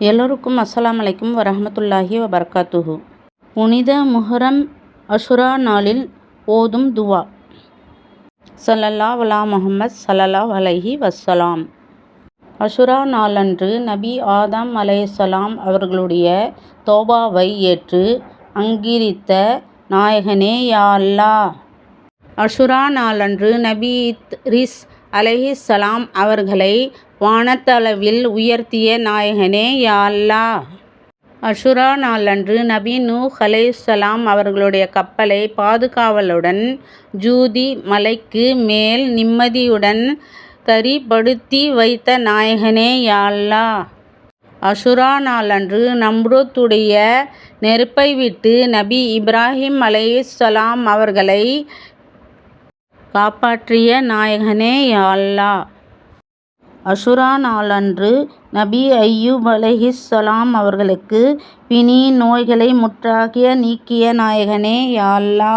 எல்லோருக்கும் அஸ்லாம் அலைக்கும் வரஹ்மத்துல்லாஹி வபர்காத்துஹு புனித முஹரம் அஷுரா நாளில் ஓதும் துவா. சல்லல்லா வலா முகமது சல்லல்லா அலைஹி வஸ்ஸலாம். அஷுரா நாளன்று நபி ஆதம் அலைஹிஸ்ஸலாம் அவர்களுடைய தோபாவை ஏற்று அங்கீரித்த நாயகனே யா அல்லாஹ்! அஷுரா நாளன்று நபி இத்ரிஸ் சலாம் அவர்களை வானத்தளவில் உயர்த்திய நாயகனே யா அஷுரா நாளன்று நபி நூ ஹலேசலாம் அவர்களுடைய கப்பலை பாதுகாவலுடன் ஜூதி மலைக்கு மேல் நிம்மதியுடன் தரிப்படுத்தி வைத்த நாயகனே யா அல்லாஹ் அஷுரா நாளன்று நம்ரூத்துடைய நெருப்பை விட்டு நபி இப்ராஹிம் அலேசலாம் அவர்களை காப்பாற்றிய நாயகனே யாழ்லா அஷுரா நாளன்று நபி ஐயூப் அலைஹிஸ்ஸலாம் அவர்களுக்கு பிணி நோய்களை முற்றாக நீக்கிய நாயகனே யாழ்லா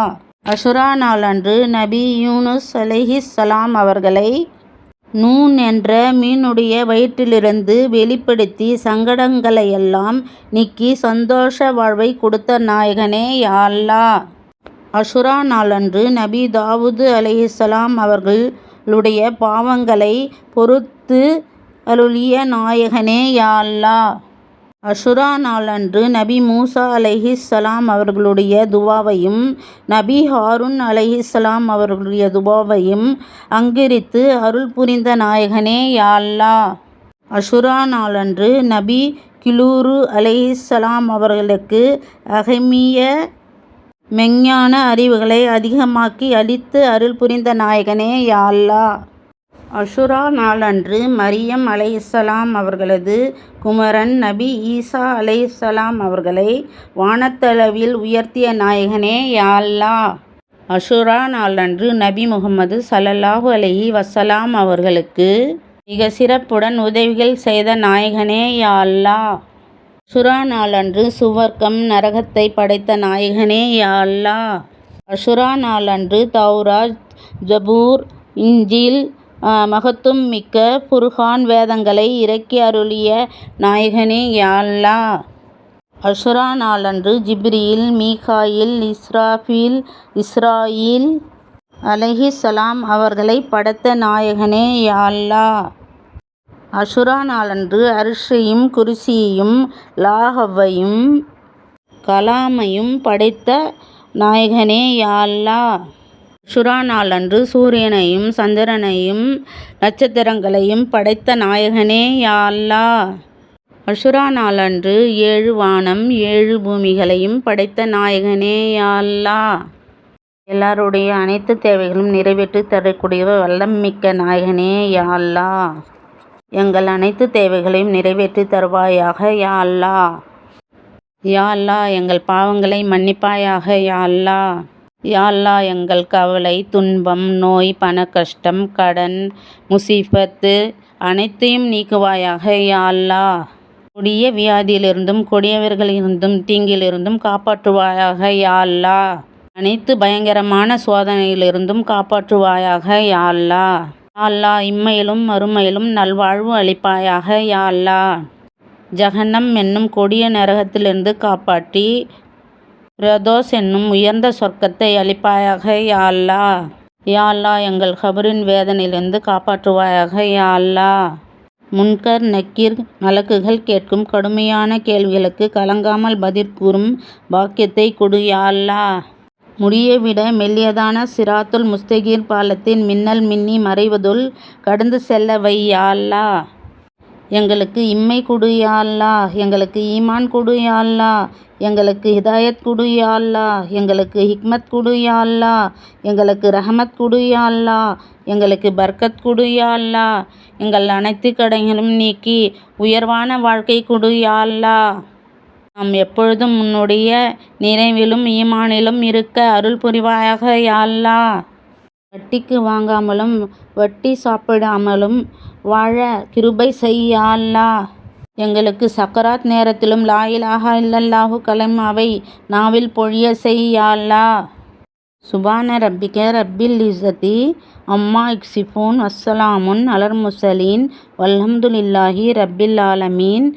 அஷுரா நாளன்று நபி யூனுஸ் அலைஹிஸ்ஸலாம் அவர்களை நூன் என்ற மீனுடைய வயிற்றிலிருந்து வெளிப்படுத்தி சங்கடங்களையெல்லாம் நீக்கி சந்தோஷ வாழ்வை கொடுத்த நாயகனே யாழ்லா அஷுரா நாளன்று நபி தாவூது அலைஹிஸ்ஸலாம் அவர்களுடைய பாவங்களை பொறுத்து அருளிய நாயகனே யால்லா அஷுரா நாளன்று நபி மூசா அலஹிஸ்லாம் அவர்களுடைய துவாவையும் நபி ஹாருன் அலஹிஸ்லாம் அவர்களுடைய துவாவையும் அங்கிரித்து அருள் புரிந்த நாயகனே யாழ்லா அஷுரா நாளன்று நபி கிலூரு அலைஹிஸ்ஸலாம் அவர்களுக்கு அகமிய மெஞ்ஞான அறிவுகளை அதிகமாக்கி அளித்து அருள் புரிந்த நாயகனே யாழ்லா அஷுரா நாளன்று மரியம் அலைஹிஸ்ஸலாம் அவர்களது குமரன் நபி ஈசா அலைஹிஸ்ஸலாம் அவர்களை வானத்தளவில் உயர்த்திய நாயகனே யால்லா அஷுரா நாளன்று நபி முகமது சல்லல்லாஹு அலஹி வசலாம் அவர்களுக்கு மிக சிறப்புடன் உதவிகள் செய்த நாயகனே யா அல்லாஹ்! அஷுரா நாளன்று சுவர்க்கம் நரகத்தை படைத்த நாயகனே யா அஷுரா நாளன்று தௌராஜ் ஜபூர் இஞ்சில் மகத்துவம் மிக்க புர்ஹான் வேதங்களை இறக்கி அருளிய நாயகனே யாழ்லா. அஷுரா நாளன்று ஜிப்ரியில் மீகாயில் இஸ்ராயில் இஸ்ராயீல் அலைஹிஸ்ஸலாம் அவர்களை படைத்த நாயகனே யாழ்லா. அஷுரா நாளன்று அர்ஷையும் குருசியையும் லாஹவையும் கலாமையும் படைத்த நாயகனே யாழ்லா. சுரா நாளன்று சூரியனையும் சந்திரனையும் நட்சத்திரங்களையும் படைத்த நாயகனே யா அல்லாஹ் அஷுரா நாளன்று ஏழு வானம் ஏழு பூமிகளையும் படைத்த நாயகனே யா அல்லாஹ் எல்லாருடைய அனைத்து தேவைகளும் நிறைவேற்றி தரக்கூடிய வல்லம் மிக்க நாயகனே யா எங்கள் அனைத்து தேவைகளையும் நிறைவேற்றி தருவாயாக யா யா அல்லா எங்கள் பாவங்களை மன்னிப்பாயாக யா அல்லா யாழ்லா எங்கள் கவலை துன்பம் நோய் பண கஷ்டம் கடன் முசீபத்து அனைத்தையும் நீக்குவாயாக யாழ்லா. கொடிய வியாதியிலிருந்தும் கொடியவர்களிலிருந்தும் தீங்கிலிருந்தும் காப்பாற்றுவாயாக யாழ்லா. அனைத்து பயங்கரமான சோதனையிலிருந்தும் காப்பாற்றுவாயாக யாழ்லா. யாழ்லா யா இம்மையிலும் மறுமையிலும் நல்வாழ்வு அளிப்பாயாக யாழ்லா. ஜகன்னம் என்னும் கொடிய நரகத்திலிருந்து காப்பாற்றி ரதோஸ் என்னும் உயர்ந்த சொர்க்கத்தை அளிப்பாயாக யா அல்லாஹ் யா எங்கள் கபரின் வேதனையிலிருந்து காப்பாற்றுவாயாக யா முன்கர் நக்கீர் மலக்குகள் கேட்கும் கடுமையான கேள்விகளுக்கு கலங்காமல் பதில் கூறும் பாக்கியத்தை கொடு யா அல்லாஹ் முடியை விட மெல்லியதான சிராத்துல் முஸ்தகீர் பாலத்தின் மின்னல் மின்னி மறைவதுள் கடந்து செல்ல வை யா எங்களுக்கு இம்மை கொடு யா எங்களுக்கு ஈமான் கொடு யா எங்களுக்கு ஹிதாயத் கொடு யா எங்களுக்கு ஹிக்மத் கொடு யா எங்களுக்கு ரஹமத் கொடு யா எங்களுக்கு பர்க்கத் கொடு யா எங்கள் அனைத்து கடைகளும் நீக்கி உயர்வான வாழ்க்கை கொடு யா நாம் எப்பொழுதும் உன்னுடைய நிறைவிலும் ஈமானிலும் இருக்க அருள் புரிவாயாக யாழ்லா வட்டிக்கு வாங்காமலும் வட்டி சாப்பிடாமலும் வாழ கிருபை செய் யா அல்லாஹ் எங்களுக்கு சக்கராத் நேரத்திலும் லா இலாஹா இல்லல்லாஹு கலமாவை நாவில் பொழிய செய் யா அல்லாஹ் சுபான ரப்பிக ரப்பில் இசதி அம்மா இக்ஸிஃபூன் அஸ்ஸலாமுன் அலர் முசலீன் வல்ஹம்துலில்லாஹி ரப்பில் ஆலமீன்.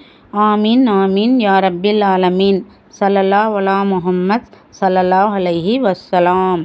ஆமீன் ஆமீன் யா ரப்பில் ஆலமீன். சல்லல்லா வலா முஹம்மத் சல்லல்லாஹ் அலஹி வஸ்ஸலாம்.